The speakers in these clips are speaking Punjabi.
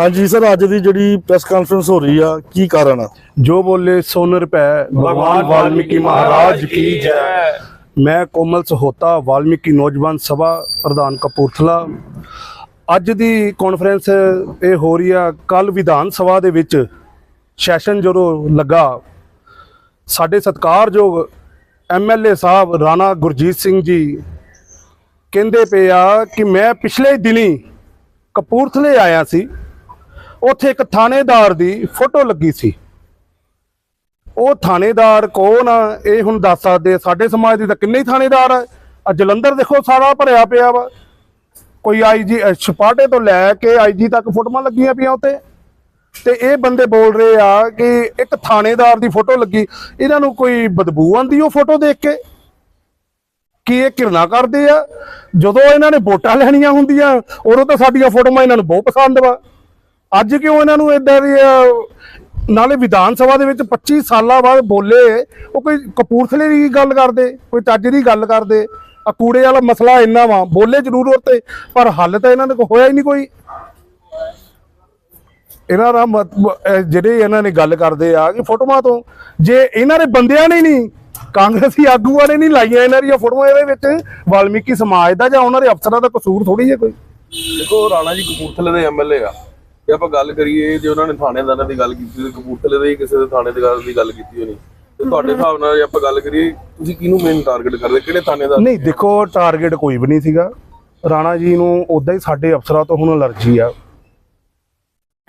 ਹਾਂਜੀ ਸਰ, ਅੱਜ ਦੀ ਜਿਹੜੀ ਪ੍ਰੈਸ ਕਾਨਫਰੰਸ ਹੋ ਰਹੀ ਆ, ਕੀ ਕਾਰਨ ਆ? ਜੋ ਬੋਲੇ ਸੋਨ ਰੁਪਏ ਭਗਵਾਨ ਵਾਲਮੀਕੀ ਮਹਾਰਾਜ ਕੀ ਜੈ। ਮੈਂ ਕੋਮਲ ਸਹੋਤਾ, ਵਾਲਮੀਕੀ ਨੌਜਵਾਨ ਸਭਾ ਪ੍ਰਧਾਨ ਕਪੂਰਥਲਾ। ਅੱਜ ਦੀ ਕਾਨਫਰੰਸ ਇਹ ਹੋ ਰਹੀ ਆ ਕੱਲ ਵਿਧਾਨ ਸਭਾ ਦੇ ਵਿੱਚ ਸੈਸ਼ਨ ਜਦੋਂ ਲੱਗਾ, ਸਾਡੇ ਸਤਿਕਾਰਯੋਗ ਐਮਐਲਏ ਸਾਹਿਬ ਰਾਣਾ ਗੁਰਜੀਤ ਸਿੰਘ ਜੀ ਕਹਿੰਦੇ ਪਏ ਆ ਕਿ ਮੈਂ ਪਿਛਲੇ ਦਿਨੀ ਕਪੂਰਥਲੇ ਆਇਆ ਸੀ। ਉੱਥੇ ਇੱਕ ਥਾਣੇਦਾਰ ਦੀ ਫੋਟੋ ਲੱਗੀ ਸੀ। ਉਹ ਥਾਣੇਦਾਰ ਕੌਣ ਆ, ਇਹ ਹੁਣ ਦੱਸ ਸਕਦੇ ਸਾਡੇ ਸਮਾਜ ਦੇ ਤਾਂ ਕਿੰਨੇ ਹੀ ਥਾਣੇਦਾਰ ਆ। ਆ ਜਲੰਧਰ ਦੇਖੋ, ਸਾਰਾ ਭਰਿਆ ਪਿਆ ਵਾ। ਕੋਈ ਆਈਜੀ ਛਪਾਟੇ ਤੋਂ ਲੈ ਕੇ ਆਈਜੀ ਤੱਕ ਫੋਟੋਆਂ ਲੱਗੀਆਂ ਪਈਆਂ ਉੱਤੇ ਤੇ ਇਹ ਬੰਦੇ ਬੋਲ ਰਹੇ ਆ ਕਿ ਇੱਕ ਥਾਣੇਦਾਰ ਦੀ ਫੋਟੋ ਲੱਗੀ। ਇਹਨਾਂ ਨੂੰ ਕੋਈ ਬਦਬੂ ਆਂਦੀ ਉਹ ਫੋਟੋ ਦੇਖ ਕੇ? ਕਿ ਇਹ ਕਿਰਨਾ ਕਰਦੇ ਆ? ਜਦੋਂ ਇਹਨਾਂ ਨੇ ਵੋਟਾਂ ਲੈਣੀਆਂ ਹੁੰਦੀਆਂ, ਉਦੋਂ ਤਾਂ ਸਾਡੀਆਂ ਫੋਟੋਆਂ ਇਹਨਾਂ ਨੂੰ ਬਹੁਤ ਪਸੰਦ ਵਾ। ਅੱਜ ਕਿਉਂ ਇਹਨਾਂ ਨੂੰ ਇਦਾਂ ਦੀ ਨਾਲੇ ਵਿਧਾਨ ਸਭਾ ਦੇ ਵਿੱਚ 25 ਸਾਲਾਂ ਬਾਅਦ ਬੋਲੇ, ਉਹ ਕੋਈ ਕਪੂਰਥਲੇ ਦੀ ਗੱਲ ਕਰਦੇ, ਕੋਈ ਚੱਜ ਦੀ ਗੱਲ ਕਰਦੇ ਆ ਕੂੜੇ ਵਾਲਾ ਮਸਲਾ ਇੰਨਾ ਵਾ, ਬੋਲੇ ਜ਼ਰੂਰ ਉੱਤੇ ਪਰ ਹੱਲ ਤਾਂ ਇਹਨਾਂ ਦੇ ਹੋਇਆ ਹੀ ਨਹੀਂ ਕੋਈ। ਇਹਨਾਂ ਦਾ ਮਤਲਬ ਜਿਹੜੇ ਇਹਨਾਂ ਨੇ ਗੱਲ ਕਰਦੇ ਆ ਕਿ ਫੋਟੋਆਂ ਤੋਂ, ਜੇ ਇਹਨਾਂ ਦੇ ਬੰਦਿਆਂ ਨੇ ਨਹੀਂ, ਕਾਂਗਰਸੀ ਆਗੂਆਂ ਨੇ ਨਹੀਂ ਲਾਈਆਂ ਇਹਨਾਂ ਦੀਆਂ ਫੋਟੋਆਂ ਇਹਦੇ ਵਿੱਚ, ਵਾਲਮੀਕੀ ਸਮਾਜ ਦਾ ਜਾਂ ਉਹਨਾਂ ਦੇ ਅਫਸਰਾਂ ਦਾ ਕਸੂਰ ਥੋੜੀ ਹੈ ਕੋਈ? ਦੇਖੋ, ਰਾਣਾ ਜੀ ਕਪੂਰਥਲੇ ਦੇ ਐਮਐਲਏ ਆ। ਜੇ ਆਪਾਂ ਗੱਲ ਕਰੀਏ, ਜੇ ਉਹਨਾਂ ਨੇ ਥਾਣੇਦਾਰਾਂ ਦੀ ਗੱਲ ਕੀਤੀ, ਤੇ ਕਪੂਰਥਲੇ ਦੇ ਕਿਸੇ ਦੇ ਥਾਣੇ ਦੀ ਗੱਲ ਕੀਤੀ ਹੋਣੀ। ਤੇ ਤੁਹਾਡੇ ਹਿਸਾਬ ਨਾਲ ਜੇ ਆਪਾਂ ਗੱਲ ਕਰੀਏ, ਤੁਸੀਂ ਕਿਹਨੂੰ ਮੇਨ ਟਾਰਗੇਟ ਕਰਦੇ? ਕਿਹੜੇ ਥਾਣੇਦਾਰ ਨਹੀਂ, ਦੇਖੋ ਟਾਰਗੇਟ ਕੋਈ ਵੀ ਨਹੀਂ ਸੀਗਾ। ਰਾਣਾ ਜੀ ਨੂੰ ਉਦਾਂ ਹੀ ਸਾਡੇ ਅਫਸਰਾਂ ਤੋਂ ਹੁਣ ਅਲਰਜੀ ਆ।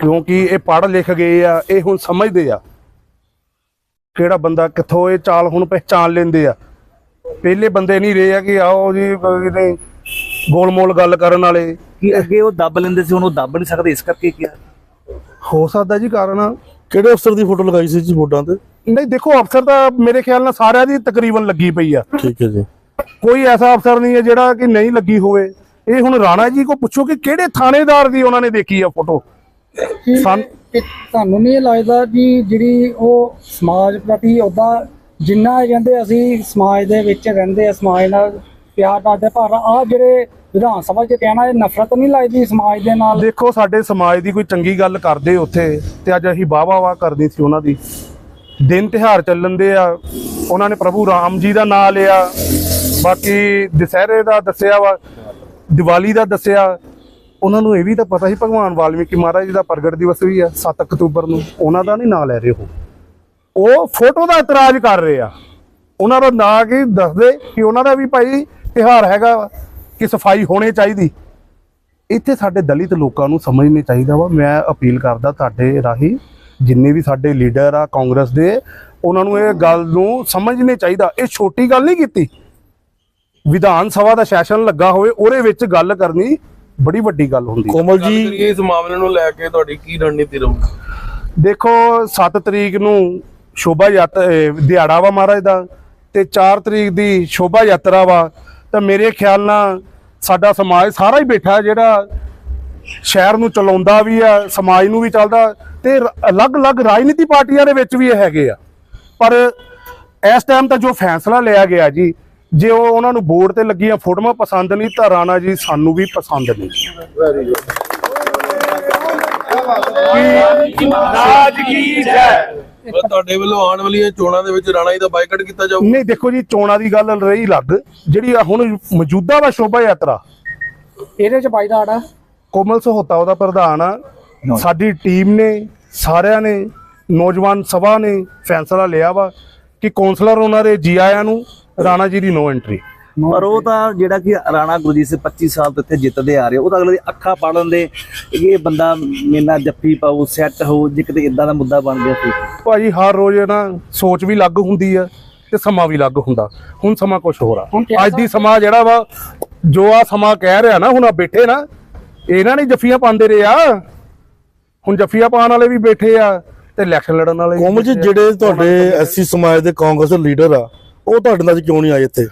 ਕਿਉਂਕਿ ਇਹ ਪੜ੍ਹ ਲਿਖ ਗਏ ਆ, ਇਹ ਹੁਣ ਸਮਝਦੇ ਆ। ਕਿਹੜਾ ਬੰਦਾ ਕਿੱਥੋਂ ਇਹ ਚਾਲ ਹੁਣ ਪਹਿਚਾਨ ਲੈਂਦੇ ਆ। ਪਹਿਲੇ ਬੰਦੇ ਨਹੀਂ ਰਹੇ ਆ ਕਿ ਆਓ ਜੀ ਕਿਤੇ ਗੋਲਮੋਲ ਗੱਲ ਕਰਨ ਵਾਲੇ। ਕਿ ਅੱਗੇ ਉਹ ਦੱਬ ਲੈਂਦੇ ਸੀ ਹੁਣ ਉਹ ਦੱਬ ਨਹੀਂ ਸਕਦੇ ਇਸ ਕਰਕੇ ਕਿਹਾ ਹੋ ਸਕਦਾ ਜੀ ਕਾਰਨ। ਕਿਹੜੇ ਅਫਸਰ ਦੀ ਫੋਟੋ ਲਗਾਈ ਸੀ ਜੀ ਵੋਟਾਂ ਤੇ? ਨਹੀਂ ਦੇਖੋ ਅਫਸਰ ਤਾਂ ਮੇਰੇ ਖਿਆਲ ਨਾਲ ਸਾਰਿਆਂ ਦੀ ਤਕਰੀਬਨ ਲੱਗੀ ਪਈ ਆ। ਠੀਕ ਹੈ ਜੀ। ਕੋਈ ਐਸਾ ਅਫਸਰ ਨਹੀਂ ਹੈ ਜਿਹੜਾ ਕਿ ਨਹੀਂ ਲੱਗੀ ਹੋਵੇ। ਇਹ ਹੁਣ ਰਾਣਾ ਜੀ ਕੋ ਪੁੱਛੋ ਕਿ ਕਿਹੜੇ ਥਾਣੇਦਾਰ ਦੀ ਉਹਨਾਂ ਨੇ ਦੇਖੀ ਆ ਫੋਟੋ? ਕਿ ਤੁਹਾਨੂੰ ਨਹੀਂ ਇਹ ਲੱਗਦਾ ਕਿ ਜਿਹੜੀ ਉਹ ਸਮਾਜ ਪ੍ਰਤੀ ਉਹਦਾ ਜਿੰਨਾ ਇਹ ਕਹਿੰਦੇ ਅਸੀਂ ਸਮਾਜ ਦੇ ਵਿੱਚ ਰਹਿੰਦੇ ਆ ਸਮਾਜ ਨਾਲ ਪਿਆਰ ਕਰਦੇ ਪਰ ਆ ਜਿਹੜੇ ਵਿਧਾਨ ਸਭਾ 'ਚ ਕਹਿਣਾ, ਇਹ ਨਫ਼ਰਤ ਨਹੀਂ ਲੱਗਦੀ ਸਮਾਜ ਦੇ ਨਾਲ? ਦੇਖੋ, ਸਾਡੇ ਸਮਾਜ ਦੀ ਕੋਈ ਚੰਗੀ ਗੱਲ ਕਰਦੇ ਉੱਥੇ, ਤੇ ਅੱਜ ਅਸੀਂ ਵਾਹ ਵਾਹ ਕਰਨੀ ਸੀ ਉਹਨਾਂ ਦੀ। ਦਿਨ ਤਿਹਾਰ ਚੱਲਣ ਦੇ ਆ, ਉਹਨਾਂ ਨੇ ਪ੍ਰਭੂ ਰਾਮ ਜੀ ਦਾ ਨਾਮ ਲਿਆ। ਬਾਕੀ ਦੁਸਹਿਰੇ ਦਾ ਦੱਸਿਆ ਵਾ, ਦੀਵਾਲੀ ਦਾ ਦੱਸਿਆ। ਉਹਨਾਂ ਨੂੰ ਇਹ ਵੀ ਤਾਂ ਪਤਾ ਸੀ, ਭਗਵਾਨ ਵਾਲਮੀਕੀ ਮਹਾਰਾਜ ਜੀ ਦਾ ਪ੍ਰਗਟ ਦਿਵਸ ਵੀ ਆ 7 ਅਕਤੂਬਰ ਨੂੰ। ਉਹਨਾਂ ਦਾ ਨਹੀਂ ਨਾਂ ਲੈ ਰਹੇ ਉਹ। ਉਹ ਫੋਟੋ ਦਾ ਇਤਰਾਜ਼ ਕਰ ਰਹੇ ਆ। ਉਹਨਾਂ ਦਾ ਨਾਂ ਕੀ ਦੱਸਦੇ ਕਿ ਉਹਨਾਂ ਦਾ ਵੀ ਭਾਈ ਤਿਹਾਰ ਹੈਗਾ ਵਾ, ਕਿ ਸਫ਼ਾਈ ਹੋਣੀ ਚਾਹੀਦੀ। ਇੱਥੇ ਸਾਡੇ ਦਲਿਤ ਲੋਕਾਂ ਨੂੰ ਸਮਝਣੇ ਚਾਹੀਦਾ ਵਾ। ਮੈਂ ਅਪੀਲ ਕਰਦਾ ਤੁਹਾਡੇ ਰਾਹੀਂ ਜਿੰਨੇ ਵੀ ਸਾਡੇ ਲੀਡਰ ਆ ਕਾਂਗਰਸ ਦੇ ਉਹਨਾਂ ਨੂੰ ਇਹ ਗੱਲ ਨੂੰ ਸਮਝਣੇ ਚਾਹੀਦਾ। ਇਹ ਛੋਟੀ ਗੱਲ ਨਹੀਂ ਕੀਤੀ। ਵਿਧਾਨ ਸਭਾ ਦਾ ਸੈਸ਼ਨ ਲੱਗਾ ਹੋਵੇ ਉਹਦੇ ਵਿੱਚ ਗੱਲ ਕਰਨੀ ਬੜੀ ਵੱਡੀ ਗੱਲ ਹੁੰਦੀ। ਹੈ। ਕੋਮਲ ਜੀ ਇਸ ਮਾਮਲੇ ਨੂੰ ਲੈ ਕੇ ਤੁਹਾਡੀ ਕੀ ਰਣਨੀਤੀ ਰਹੂ ਦੇਖੋ 7 ਤਰੀਕ ਨੂੰ ਸ਼ੋਭਾ ਯਾਤਰਾ ਦਿਹਾੜਾ ਵਾ ਮਹਾਰਾਜ ਦਾ ਤੇ 4 ਤਰੀਕ ਦੀ ਸ਼ੋਭਾ ਯਾਤਰਾ ਵਾ। ਤਾਂ ਮੇਰੇ ਖਿਆਲ ਨਾਲ ਸਾਡਾ ਸਮਾਜ ਸਾਰਾ ਹੀ ਬੈਠਾ ਜਿਹੜਾ ਸ਼ਹਿਰ ਨੂੰ ਚਲਾਉਂਦਾ ਵੀ ਆ ਸਮਾਜ ਨੂੰ ਵੀ ਚੱਲਦਾ ਤੇ ਅਲੱਗ-ਅਲੱਗ ਰਾਜਨੀਤੀ ਪਾਰਟੀਆਂ ਦੇ ਵਿੱਚ ਵੀ ਇਹ ਹੈਗੇ ਆ। ਪਰ ਇਸ ਟਾਈਮ ਤਾਂ ਜੋ ਫੈਸਲਾ ਲਿਆ ਗਿਆ ਜੀ ਜੇ ਉਹ ਉਹਨਾਂ ਨੂੰ ਬੋਰਡ ਤੇ ਲੱਗੀਆਂ ਫੋਟੋਆਂ ਪਸੰਦ ਨਹੀਂ ਤਾਂ ਰਾਣਾ ਜੀ ਸਾਨੂੰ ਵੀ ਪਸੰਦ ਨਹੀਂ। ਪਰ ਤੁਹਾਡੇ ਵੱਲੋਂ ਆਉਣ ਵਾਲੀਆਂ ਚੋਣਾਂ ਦੇ ਵਿੱਚ ਰਾਣਾ ਜੀ ਦਾ ਬਾਈਕਾਟ ਕੀਤਾ ਜਾਊ ਨਹੀਂ ਦੇਖੋ ਜੀ ਚੋਣਾਂ ਦੀ ਗੱਲ ਰਹੀ ਲੱਗ ਜਿਹੜੀ ਆ ਹੁਣ ਮੌਜੂਦਾ ਵਾ ਸ਼ੋਭਾ ਯਾਤਰਾ ਇਹਦੇ 'ਚ ਬਾਈ ਦਾ ਆੜਾ ਕੋਮਲ ਸਹੋਤਾ ਉਹਦਾ ਪ੍ਰਧਾਨ ਆ। ਸਾਡੀ ਟੀਮ ਨੇ ਸਾਰਿਆਂ ਨੇ ਨੌਜਵਾਨ ਸਭਾ ਨੇ ਫੈਸਲਾ ਲਿਆ ਵਾ ਕਿ ਕੌਂਸਲਰ ਉਹਨਾਂ ਦੇ ਜੀ ਆਇਆਂ ਨੂੰ ਰਾਣਾ ਜੀ ਦੀ ਨੋ ਐਂਟਰੀ ਪਰ ਉਹ ਤਾਂ ਜਿਹੜਾ ਕਿ ਰਾਣਾ ਗੁਰਜੀਤ ਸਿੰਘ 25 ਸਾਲ ਤੋਂ ਇੱਥੇ ਜਿੱਤਦੇ ਆ ਰਹੇ ਉਹ ਤਾਂ ਅਗਲੇ ਦੀ ਅੱਖਾਂ ਪੜਨ ਦੇ ਇਹ ਬੰਦਾ ਮੇਨਾ ਜੱਫੀ ਪਾਉ ਸੈੱਟ ਹੋ ਜੇ ਕਿਤੇ ਇਦਾਂ ਦਾ ਮੁੱਦਾ ਬਣ ਗਿਆ ਸੀ ਭਾਜੀ ਹਰ ਰੋਜ਼ ਨਾ ਸੋਚ ਵੀ ਲੱਗ ਹੁੰਦੀ ਆ ਤੇ ਸਮਾਂ ਵੀ ਲੱਗ ਹੁੰਦਾ। ਹੁਣ ਸਮਾਂ ਕੁਝ ਹੋਰ ਆ। ਅੱਜ ਦੀ ਸਮਾਂ? ਜਿਹੜਾ ਵਾ ਜੋ ਆ ਸਮਾਂ ਕਹਿ ਰਿਹਾ ਨਾ ਹੁਣ ਆ ਬੈਠੇ ਨਾ ਇਹਨਾਂ ਨੇ ਜੱਫੀਆਂ ਪਾਉਂਦੇ ਰਹੇ ਆ। ਹੁਣ ਜੱਫੀਆਂ ਪਾਉਣ ਵਾਲੇ ਵੀ ਬੈਠੇ ਆ ਤੇ ਇਲੈਕਸ਼ਨ ਲੜਨ ਵਾਲੇ ਕੋਮਲ ਜੀ। ਜਿਹੜੇ ਤੁਹਾਡੇ ਐਸਸੀ ਸਮਾਜ ਦੇ ਕਾਂਗਰਸ ਦੇ ਲੀਡਰ ਆ ਉਹ ਤੁਹਾਡੇ ਨਾਲ ਕਿਉਂ ਨਹੀਂ ਆਏ ਇੱਥੇ?